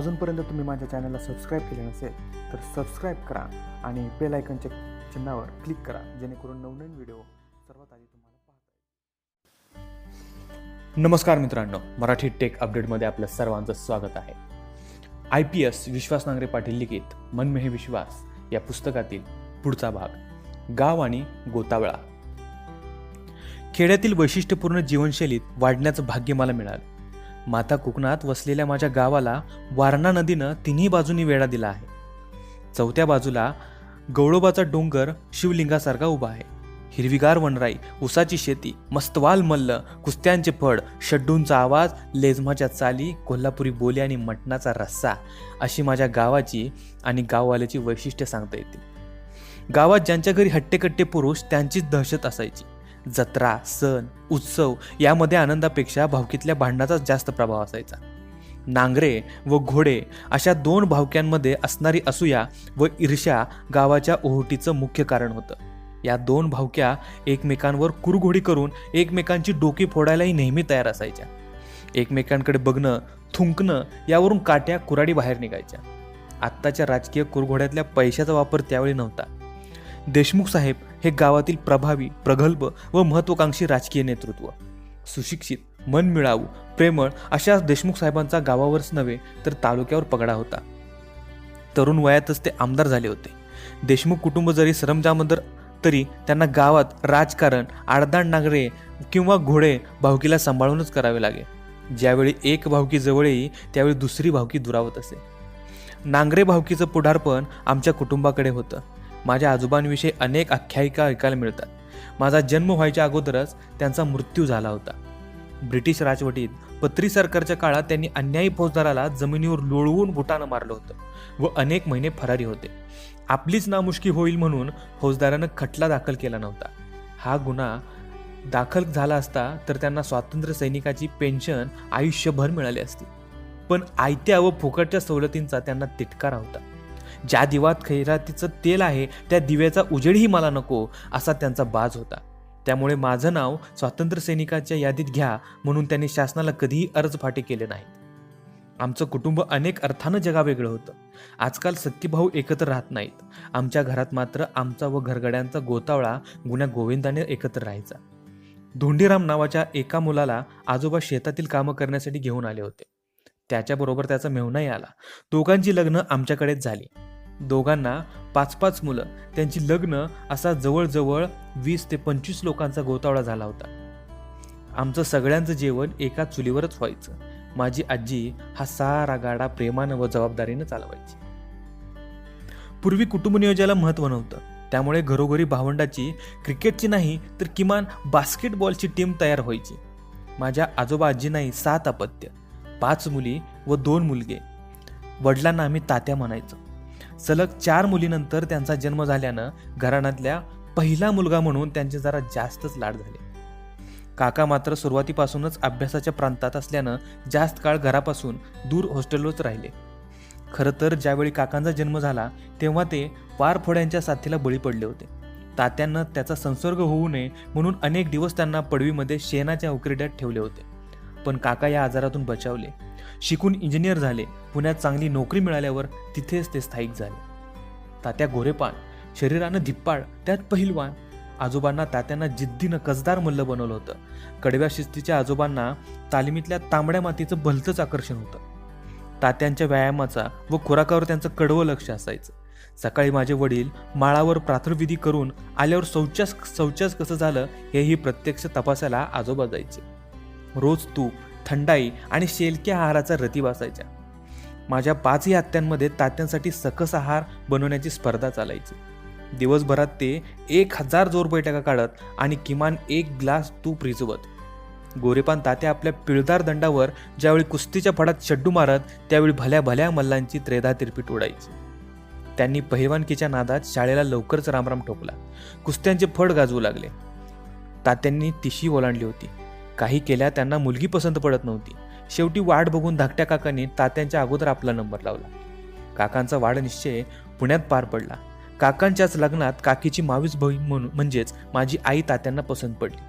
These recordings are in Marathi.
अजूनपर्यंत तुम्ही माझ्या चॅनलला सबस्क्राईब केले नसेल तर सबस्क्राईब करा आणि बेलायकनच्या चिन्हावर क्लिक करा जेणेकरून नवनवीन व्हिडिओ सर्वात आधी तुम्हाला पाहता नमस्कार मित्रांनो मराठी टेक अपडेटमध्ये आपलं सर्वांचं स्वागत आहे. I P S Vishwas Nangare Patil लिखित मन में विश्वास या पुस्तकातील पुढचा भाग गाव आणि गोतावळा. खेड्यातील वैशिष्ट्यपूर्ण जीवनशैलीत वाढण्याचं भाग्य मला मिळालं. माता कोकणात वसलेल्या माझ्या गावाला वारणा नदीनं तिन्ही बाजूनी वेढा दिला आहे. चौथ्या बाजूला गौळोबाचा डोंगर शिवलिंगासारखा उभा आहे. हिरवीगार वनराई उसाची शेती मस्तवाल मल्ल कुस्त्यांचे फड शड्डूंचा आवाज लेझमाच्या चाली कोल्हापुरी बोली आणि मटणाचा रस्सा अशी माझ्या गावाची आणि गाववाल्याची वैशिष्ट्य सांगता येतील गावात ज्यांच्या घरी हट्टेकट्टे पुरुष त्यांचीच दहशत असायची. जत्रा सण उत्सव यामध्ये आनंदापेक्षा भावकीतल्या भांडणाचाच जास्त प्रभाव असायचा. नांगरे व घोडे अशा दोन भावक्यांमध्ये असणारी असूया व ईर्ष्या गावाच्या ओहोटीचं मुख्य कारण होतं. या दोन भावक्या एकमेकांवर कुरघोडी करून एकमेकांची डोकी फोडायलाही नेहमी तयार असायच्या. एकमेकांकडे बघणं थुंकणं यावरून काट्या कुराडी बाहेर निघायच्या. आत्ताच्या राजकीय कुरघोड्यातल्या पैशाचा वापर त्यावेळी नव्हता. देशमुख साहेब हे गावातील प्रभावी प्रगल्भ व महत्वाकांक्षी राजकीय नेतृत्व. सुशिक्षित मनमिळावू प्रेमळ अशा देशमुख साहेबांचा गावावरच नव्हे तर तालुक्यावर पगडा होता. तरुण वयातच ते आमदार झाले होते. देशमुख कुटुंब जरी सरमजामदर तरी त्यांना गावात राजकारण आडदाण नागरे किंवा घोडे भावकीला सांभाळूनच करावे लागे. ज्यावेळी एक भावकी जवळ येई त्यावेळी दुसरी भावकी दुरावत असे. नांगरे भावकीचं पुढारपण आमच्या कुटुंबाकडे होतं. माझ्या आजोबांविषयी अनेक आख्यायिका ऐकायला मिळतात. माझा जन्म व्हायच्या अगोदरच त्यांचा मृत्यू झाला होता. ब्रिटिश राजवटीत पत्री सरकारच्या काळात त्यांनी अन्यायी फौजदाराला जमिनीवर लोळवून बुटानं मारलं होतं व अनेक महिने फरारी होते. आपलीच नामुष्की होईल म्हणून फौजदारानं खटला दाखल केला नव्हता. हा गुन्हा दाखल झाला असता तर त्यांना स्वातंत्र्य सैनिकाची पेन्शन आयुष्यभर मिळाली असती. पण आयत्या व फुकटच्या सवलतींचा त्यांना तिटकारा होता. ज्या दिवात खैरातीचं तेल आहे त्या दिव्याचा उजेडही मला नको असा त्यांचा बाज होता. त्यामुळे माझं नाव स्वातंत्र्य सैनिकाच्या यादीत घ्या म्हणून त्यांनी शासनाला कधीही अर्ज फाटे केले नाहीत. आमचं कुटुंब अनेक अर्थानं जगावेगळं होतं. आजकाल सत्यभाऊ भाऊ एकत्र राहत नाहीत. आमच्या घरात मात्र आमचा व घरगड्यांचा गोतावळा गुण्या गोविंदाने एकत्र राहायचा. धोंडीराम नावाच्या एका मुलाला आजोबा शेतातील कामं करण्यासाठी घेऊन आले होते. त्याच्याबरोबर त्याचा मेहुणाही आला. दोघांची लग्न आमच्याकडेच झाली. दोघांना पाच पाच मुलं. त्यांची लग्न असा जवळजवळ वीस ते पंचवीस लोकांचा गोतावळा झाला होता. आमचं सगळ्यांचं जेवण एका चुलीवरच व्हायचं. माझी आजी हा सारा गाडा प्रेमानं व जबाबदारीनं चालवायची. पूर्वी कुटुंब नियोजनाला महत्त्व नव्हतं. त्यामुळे घरोघरी भावंडाची क्रिकेटची नाही तर किमान बास्केटबॉलची टीम तयार व्हायची. माझ्या आजोबा आजींनाही सात अपत्य. पाच मुली व दोन मुलगे. वडिलांना आम्ही तात्या म्हणायचो. सलग चार मुलीनंतर त्यांचा जन्म झाल्यानं घराण्यातल्या पहिला मुलगा म्हणून त्यांचे जरा जास्तच लाड झाले. काका मात्र सुरुवातीपासूनच अभ्यासाच्या प्रांतात असल्यानं जास्त काळ घरापासून दूर हॉस्टेलवरच राहिले. खरं तर ज्यावेळी काकांचा जन्म झाला तेव्हा ते पारफोड्यांच्या साथीला बळी पडले होते. तात्यांना त्याचा संसर्ग होऊ नये म्हणून अनेक दिवस त्यांना पडवीमध्ये शेणाच्या उकरड्यात ठेवले होते. पण काका या आजारातून बचावले. शिकून इंजिनियर झाले. पुण्यात चांगली नोकरी मिळाल्यावर तिथेच ते स्थायिक झाले. तात्या गोरेपान शरीरानं धिप्पाळ त्यात पहिलवान. आजोबांना तात्यांना जिद्दीनं कसदार मल्ल बनवलं होतं. कडव्या शिस्तीच्या आजोबांना तालिमीतल्या तांबड्या मातीचं भलतंच आकर्षण होतं. तात्यांच्या व्यायामाचा व खुराकावर त्यांचं कडवं लक्ष असायचं. सकाळी माझे वडील माळावर प्रातर्विधी करून आल्यावर शौचास शौचास कसं झालं हेही प्रत्यक्ष तपासायला आजोबा जायचे. रोज तूप थंडाई आणि शेलक्या आहाराचा रती बसायच्या माझ्या पाचही आत्यांमध्ये तात्यांसाठी सकस आहार बनवण्याची स्पर्धा चालायची. दिवसभरात ते एक हजार जोर बैठका काढत आणि किमान एक ग्लास तूप रिजवत. गोरेपान तात्या आपल्या पिळदार दंडावर ज्यावेळी कुस्तीच्या फडात शड्डू मारत त्यावेळी भल्या भल्या मल्लांची त्रेधा तिरपीट उडायची त्यांनी पहिलवानकीच्या नादात शाळेला लवकरच रामराम ठोकला. कुस्त्यांचे फड गाजवू लागले. तात्यांनी तिशी ओलांडली होती. काही केल्या त्यांना मुलगी पसंत पडत नव्हती. शेवटी वाट बघून धाकट्या काकांनी तात्यांच्या अगोदर आपला नंबर लावला. काकांचा वाढ निश्चय पुण्यात पार पडला. काकांच्याच लग्नात काकीची मावीस बहीण म्हणून म्हणजेच माझी आई तात्यांना पसंत पडली.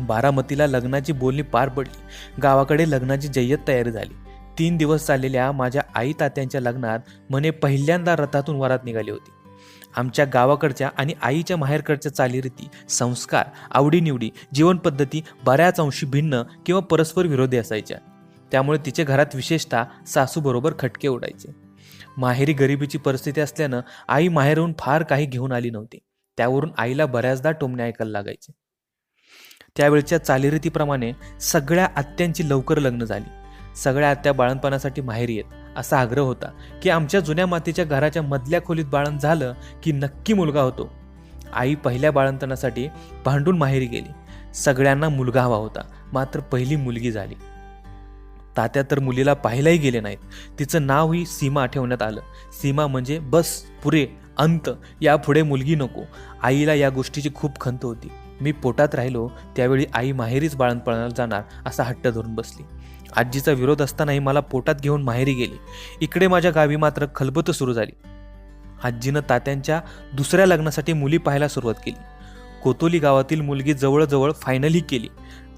बारामतीला लग्नाची बोलणी पार पडली. गावाकडे लग्नाची जय्यत तयारी झाली. तीन दिवस चाललेल्या माझ्या आई तात्यांच्या लग्नात मने पहिल्यांदा रथातून वरात निघाली होती. आमच्या गावाकडच्या आणि आईच्या माहेरकडच्या चालीरीती संस्कार आवडीनिवडी जीवनपद्धती बऱ्याच अंशी भिन्न किंवा परस्पर विरोधी असायच्या. त्यामुळे तिच्या घरात विशेषतः सासूबरोबर खटके उडायचे माहेरी गरिबीची परिस्थिती असल्यानं आई माहेरहून फार काही घेऊन आली नव्हती. त्यावरून आईला बऱ्याचदा टोमणे ऐकायला लागायचे. त्यावेळच्या चालीरीतीप्रमाणे सगळ्या आत्यांची लवकर लग्न झाली. सगळ्या आत्या बाळणपणासाठी माहेरी येत. असा आग्रह होता की आमच्या जुन्या मातीच्या घराच्या मधल्या खोलीत बाळण झालं की नक्की मुलगा होतो. आई पहिल्या बाळंतणासाठी भांडून माहेरी गेली. सगळ्यांना मुलगा हवा होता. मात्र पहिली मुलगी झाली. तात्या तर मुलीला पाहायलाही गेले नाहीत. तिचं नावही सीमा ठेवण्यात आलं. सीमा म्हणजे बस पुरे अंत यापुढे मुलगी नको. आईला या गोष्टीची खूप खंत होती. मी पोटात राहिलो त्यावेळी आई माहेरीच बाळंतपणाला जाणार असा हट्ट धरून बसली. आजीचा विरोध असतानाही मला पोटात घेऊन माहेरी गेली. इकडे माझ्या गावी मात्र खलबत सुरू झाली. आजीनं तात्यांच्या दुसऱ्या लग्नासाठी मुली पाहायला सुरुवात केली. कोतोली गावातील मुलगी जवळजवळ फायनलही केली.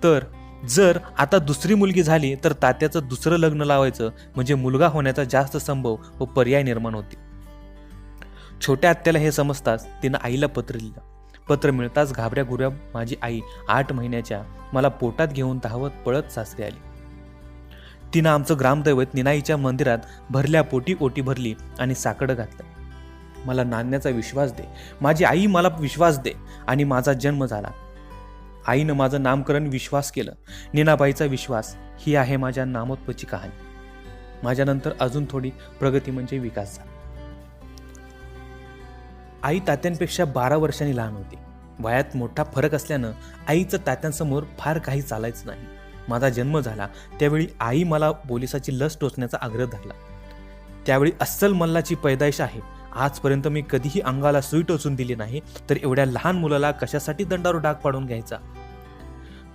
तर जर आता दुसरी मुलगी झाली तर तात्याचं दुसरं लग्न लावायचं म्हणजे मुलगा होण्याचा जास्त संभव व पर्याय निर्माण होते. छोट्या आत्याला हे समजताच तिनं आईला पत्र लिहिलं. पत्र मिळताच घाबऱ्या घुऱ्या माझी आई आठ महिन्याच्या मला पोटात घेऊन धावत पळत सासरी आली. तिनं आमचं ग्रामदैवत निनाईच्या मंदिरात भरल्या पोटी ओटी भरली आणि साकडं घातलं. मला नांदण्याचा विश्वास दे. माझी आई मला विश्वास दे आणि माझा जन्म झाला. आईनं माझं नामकरण विश्वास केलं. नीनाबाईचा विश्वास ही आहे माझ्या नामोत्पची कहाणी. माझ्यानंतर अजून थोडी प्रगती म्हणजे विकास झाला. आई तात्यांपेक्षा बारा वर्षांनी लहान होती. वयात मोठा फरक असल्यानं आईचं तात्यांसमोर फार काही चालायचं नाही. माझा जन्म झाला त्यावेळी आई मला पोलिसाची लस टोचण्याचा आग्रह धरला. त्यावेळी अस्सल मल्लाची पैदाइश आहे. आजपर्यंत मी कधीही अंगाला सुई टोचून दिली नाही तर एवढ्या लहान मुलाला कशासाठी दंडावर डाग पाडून घ्यायचा?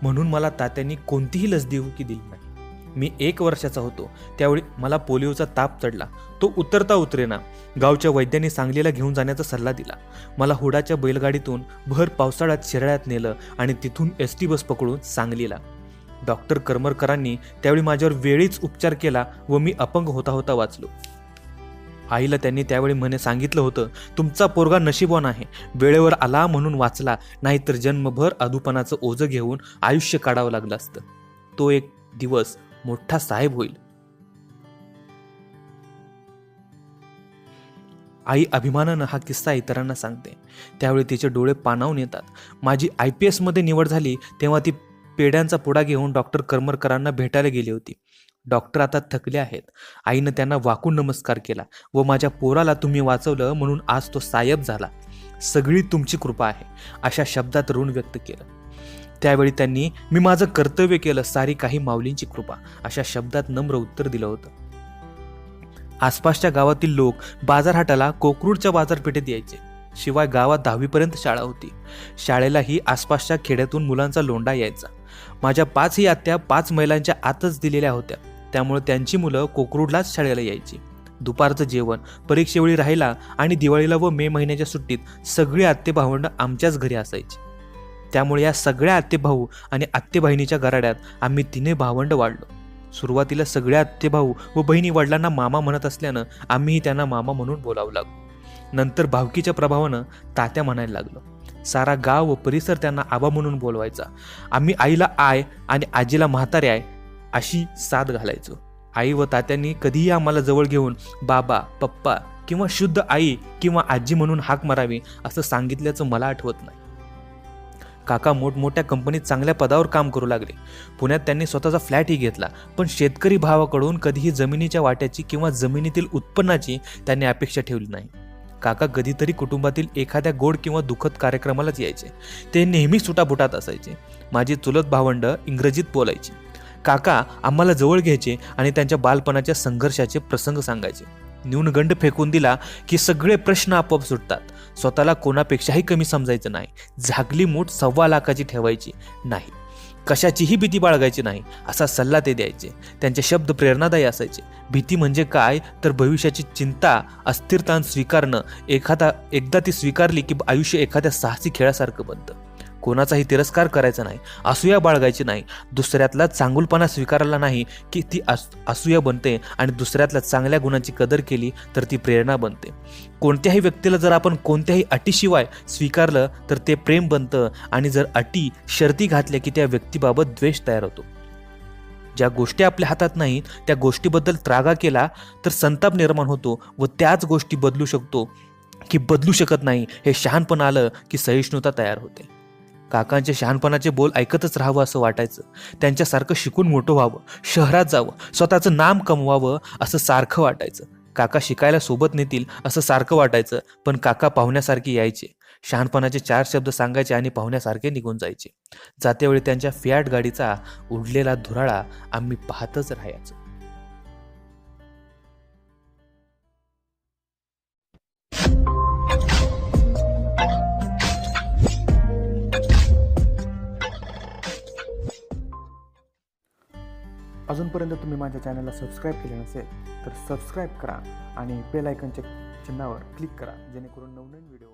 म्हणून मला तात्यांनी कोणतीही लस देऊ की दिली नाही. मी एक वर्षाचा होतो. त्यावेळी मला पोलिओचा ताप चढला. तो उतरता उतरेना गावच्या वैद्यांनी सांगलीला घेऊन जाण्याचा सल्ला दिला. मला हुडाच्या बैलगाडीतून भर पावसाळ्यात शिराळ्यात नेलं आणि तिथून एस टी बस पकडून सांगलीला. डॉक्टर करमरकरांनी त्यावेळी माझ्यावर वेळीच उपचार केला व मी अपंग होता होता वाचलो. आईला त्यांनी त्यावेळी म्हणे सांगितलं होतं तुमचा पोरगा नशीबवान आहे. वेळेवर आला म्हणून वाचला नाहीतर जन्मभर अधुपणाचं ओझं घेऊन आयुष्य काढावं लागलं असतं. तो एक दिवस मोठा साहेब होईल. आई अभिमानानं हा किस्सा इतरांना सांगते. त्यावेळी तिचे डोळे पाणावून येतात. माझी आय पी एसमध्ये निवड झाली तेव्हा ती पेढ्यांचा पुडा घेऊन डॉक्टर करमरकरांना भेटायला गेली होती. डॉक्टर आता थकले आहेत. आईनं त्यांना वाकून नमस्कार केला. व माझ्या पोराला तुम्ही वाचवलं म्हणून आज तो सायब झाला. सगळी तुमची कृपा आहे अशा शब्दात ऋण व्यक्त केलं. त्यावेळी त्यांनी मी माझं कर्तव्य केलं सारी काही माऊलींची कृपा अशा शब्दात नम्र उत्तर दिलं होतं. आसपासच्या गावातील लोक बाजारहाटाला कोकरूडच्या बाजारपेठेत यायचे. शिवाय गावात दहावीपर्यंत शाळा होती. शाळेलाही आसपासच्या खेड्यातून मुलांचा लोंडा यायचा. माझ्या पाचही आत्या पाच मैलांच्या आतच दिलेल्या होत्या. त्यामुळे त्यांची मुलं कोकरूडलाच शाळेला यायची. दुपारचं जेवण परीक्षेवेळी राहिला आणि दिवाळीला व मे महिन्याच्या सुट्टीत सगळी आत्ते भावंड आमच्याच घरी असायची. त्यामुळे या सगळ्या आत्तेभाऊ आणि आत्तेबहिणीच्या गराड्यात आम्ही तिने भावंड वाढलो. सुरुवातीला सगळ्या आत्तेभाऊ व बहिणी वडिलांना मामा म्हणत असल्यानं आम्हीही त्यांना मामा म्हणून बोलावं लागलो. नंतर भावकीच्या प्रभावानं तात्या म्हणायला लागलो सारा गाव व परिसर त्यांना आबा म्हणून बोलवायचा. आम्ही आईला आय आणि आजीला म्हातारे आय अशी साथ घालायचो. आई व तात्यांनी कधीही आम्हाला जवळ घेऊन बाबा पप्पा किंवा शुद्ध आई किंवा आजी म्हणून हाक मारावी असं सांगितल्याचं मला आठवत नाही. काका मोठमोठ्या कंपनीत चांगल्या पदावर काम करू लागले. पुण्यात त्यांनी स्वतःचा फ्लॅटही घेतला पण शेतकरी भावाकडून कधीही जमिनीच्या वाट्याची किंवा जमिनीतील उत्पन्नाची त्यांनी अपेक्षा ठेवली नाही. काका कधीतरी कुटुंबातील एखाद्या गोड किंवा दुःखद कार्यक्रमालाच यायचे. ते नेहमी सुटाबुटात असायचे. माझी चुलत भावंड इंग्रजीत बोलायची. काका आम्हाला जवळ घ्यायचे आणि त्यांच्या बालपणाच्या संघर्षाचे प्रसंग सांगायचे. न्यूनगंड फेकून दिला की सगळे प्रश्न आपोआप सुटतात. स्वतःला कोणापेक्षाही कमी समजायचं नाही. झाकली मूठ सव्वा लाखाची ठेवायची नाही. कशाचीही भीती बाळगायची नाही असा सल्ला ते द्यायचे. त्यांचे शब्द प्रेरणादायी असायचे. भीती म्हणजे काय? तर भविष्याची चिंता अस्थिरता स्वीकारणं. एखादा एकदा ती स्वीकारली की आयुष्य एखाद्या साहसी खेळासारखं बनतं. कोणाचाही तिरस्कार करायचा नाही असूया बाळगायची नाही. दुसऱ्यातला चांगुलपणा स्वीकारला नाही की ती अस असूया बनते आणि दुसऱ्यातल्या चांगल्या गुणांची कदर केली तर ती प्रेरणा बनते. कोणत्याही व्यक्तीला जर आपण कोणत्याही अटीशिवाय स्वीकारलं तर ते प्रेम बनतं आणि जर अटी शर्ती घातल्या की त्या व्यक्तीबाबत द्वेष तयार होतो. ज्या गोष्टी आपल्या हातात नाहीत त्या गोष्टीबद्दल त्रागा केला तर संताप निर्माण होतो व त्याच गोष्टी बदलू शकतो की बदलू शकत नाही हे शहाणपण आलं की सहिष्णुता तयार होते. काकांचे शहाणपणाचे बोल ऐकतच राहावं असं वाटायचं. त्यांच्यासारखं शिकून मोठं व्हावं शहरात जावं स्वतःचं नाम कमवावं असं सारखं वाटायचं. काका शिकायला सोबत नेतील असं सारखं वाटायचं पण काका पाहुण्यासारखे यायचे. शहाणपणाचे चार शब्द सांगायचे आणि पाहुण्यासारखे निघून जायचे. जातेवेळी त्यांच्या फियाट गाडीचा उडलेला धुराळा आम्ही पाहतच राहायचो. अजूनपर्यंत तुम्ही माझ्या चॅनलला सबस्क्राईब केले नसेल तर सबस्क्राईब करा आणि बेल आयकनच्या चिन्हावर क्लिक करा जेणेकरून नवनवीन व्हिडिओ